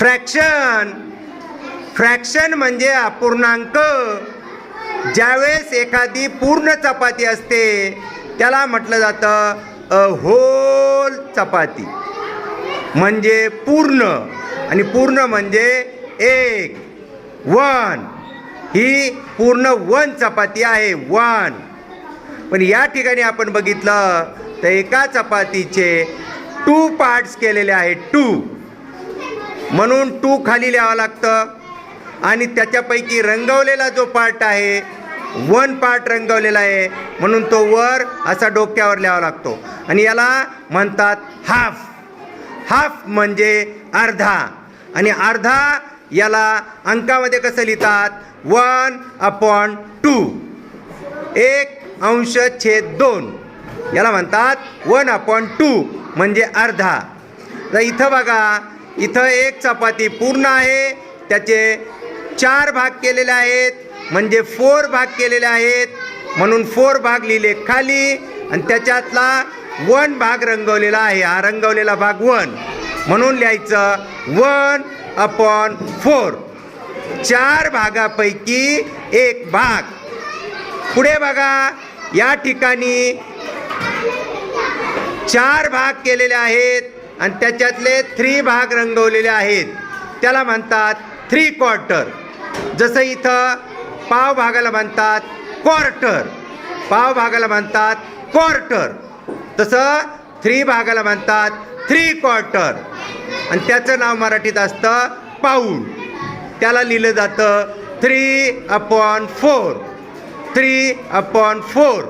Fraction fraction म्हणजे अपूर्णांक. ज्यावेळेस एखादी पूर्ण चपाती असते त्याला म्हटलं जातं अ होल चपाती. म्हणजे पूर्ण. आणि पूर्ण म्हणजे एक वन. ही पूर्ण वन चपाती आहे वन. पण या ठिकाणी आपण बघितलं तर एका चपातीचे टू पार्ट्स केलेले आहेत टू म्हणून टू खाली लिहावं लागतं. आणि त्याच्यापैकी रंगवलेला जो पार्ट आहे वन पार्ट रंगवलेला आहे म्हणून तो वर असा डोक्यावर लिहावा लागतो. आणि याला म्हणतात हाफ हाफ म्हणजे अर्धा. आणि अर्धा याला अंकामध्ये कसं लिहितात? वन अपॉन टू एक अंश छेद दोन. याला म्हणतात वन अपॉन टू म्हणजे अर्धा. तर इथं बघा इथं एक चपाती पूर्ण आहे. त्याचे चार भाग केलेले आहेत. म्हणजे फोर भाग केलेले आहेत. म्हणून फोर भाग लिहिले खाली. आणि त्याच्यातला वन भाग रंगवलेला आहे. हा रंगवलेला भाग वन. म्हणून लिहायचं वन अपॉन फोर. चार भागापैकी एक भाग. पुढे बघा. या ठिकाणी चार भाग केलेले आहेत. आणि त्याच्यातले थ्री भाग रंगवलेले आहेत. त्याला म्हणतात थ्री क्वार्टर जसं इथं पाव भागाला म्हणतात क्वार्टर पाव भागाला म्हणतात क्वार्टर तसं थ्री भागाला म्हणतात थ्री क्वार्टर आणि त्याचं नाव मराठीत असतं पाऊल. त्याला लिहिलं जातं three upon four three upon four